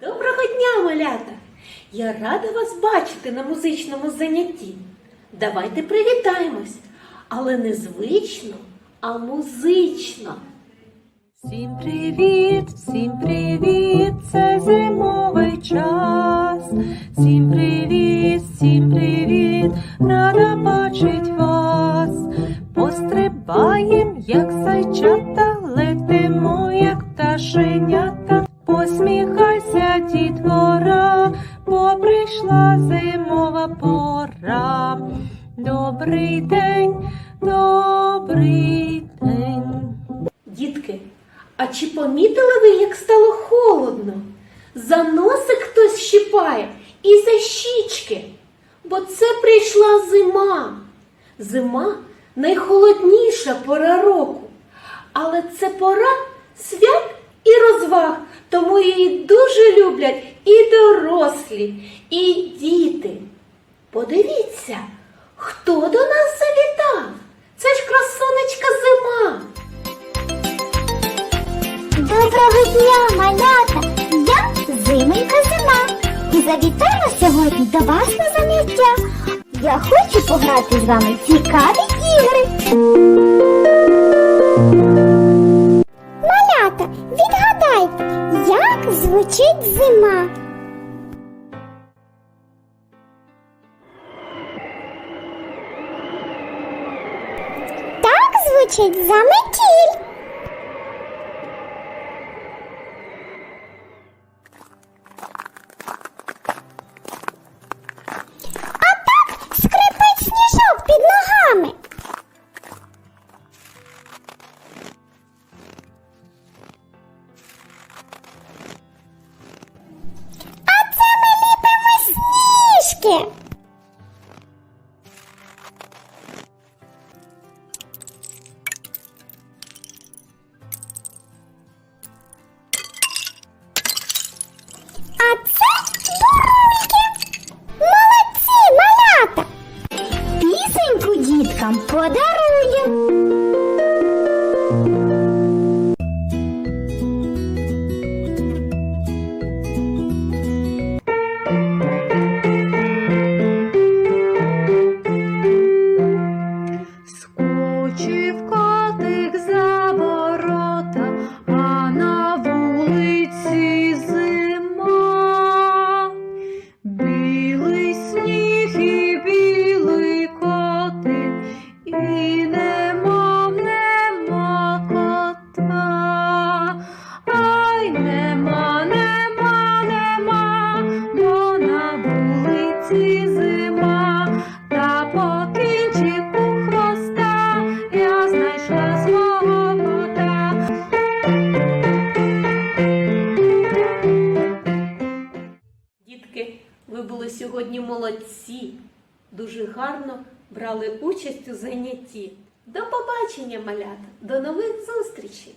Доброго дня, малята! Я рада вас бачити на музичному занятті. Давайте привітаємось, але не звично, а музично. Всім привіт, всім привіт, це зимовий час. Всім привіт, всім привіт, рада бачить вас. Пострибаєм, як зайчата, летимо, як пташенята. Посміхайся, дітвора, бо прийшла зимова пора. Добрий день, добрий день. Дітки, а чи помітили ви, як стало холодно? За носик хтось щипає і за щічки, бо це прийшла зима. Зима найхолодніша пора року, але це пора свят і розваг, тому її дуже люблять і дорослі, і діти. Подивіться, хто до нас завітав? Це ж красунечка зима. Доброго дня, малята! Я зименька зима і завітала сьогодні до вас на заняття. Я хочу пограти з вами цікаві ігри. Так звучить заметіль. А так скрипить сніжок під ногами. А це ми ліпимо сніжки. А це бурульки. Молодці, малята! Пісеньку діткам подарує. Скочив котик сьогодні молодці, дуже гарно брали участь у занятті. До побачення, малята, до нових зустрічей!